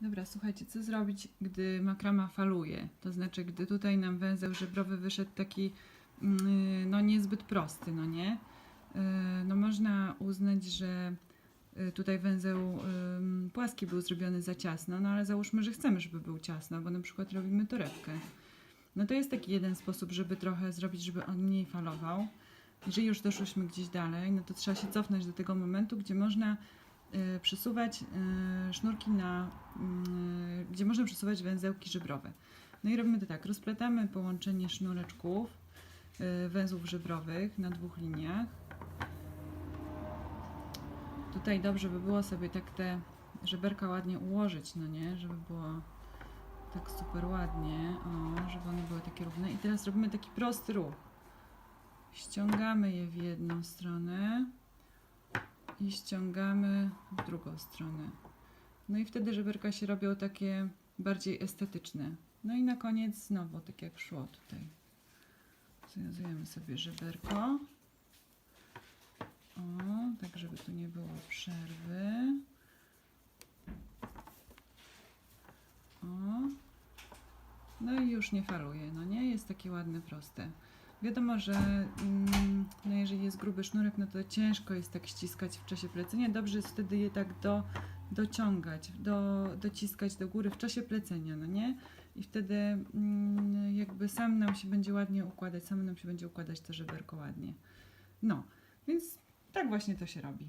Dobra, słuchajcie, co zrobić, gdy makrama faluje? To znaczy, gdy tutaj nam węzeł żebrowy wyszedł taki mm, no niezbyt prosty, no nie? Yy, No można uznać, że y, tutaj węzeł płaski był zrobiony za ciasno, no ale załóżmy, że chcemy, żeby był ciasno, bo na przykład robimy torebkę. No to jest taki jeden sposób, żeby trochę zrobić, żeby on mniej falował. Jeżeli już doszłyśmy gdzieś dalej, no to trzeba się cofnąć do tego momentu, gdzie można przesuwać y, sznurki na, y, gdzie można przesuwać węzełki żebrowe. No i robimy to tak, rozplatamy połączenie sznureczków y, węzłów żebrowych na dwóch liniach. Tutaj dobrze by było sobie tak te żeberka ładnie ułożyć, no nie, żeby było tak super ładnie, o, żeby one były takie równe. I teraz robimy taki prosty ruch. Ściągamy je w jedną stronę i ściągamy w drugą stronę. No i wtedy żeberka się robią takie bardziej estetyczne. No i na koniec znowu, tak jak szło tutaj. Związujemy sobie żeberko. O, tak żeby tu nie było przerwy. O. No i już nie faluje, no nie? Jest takie ładne, proste. Wiadomo, że mm, no jeżeli jest gruby sznurek, no to ciężko jest tak ściskać w czasie plecenia. Dobrze jest wtedy je tak do, dociągać, do, dociskać do góry w czasie plecenia, no nie? I wtedy mm, jakby sam nam się będzie ładnie układać, sam nam się będzie układać to żeberko ładnie. No, więc tak właśnie to się robi.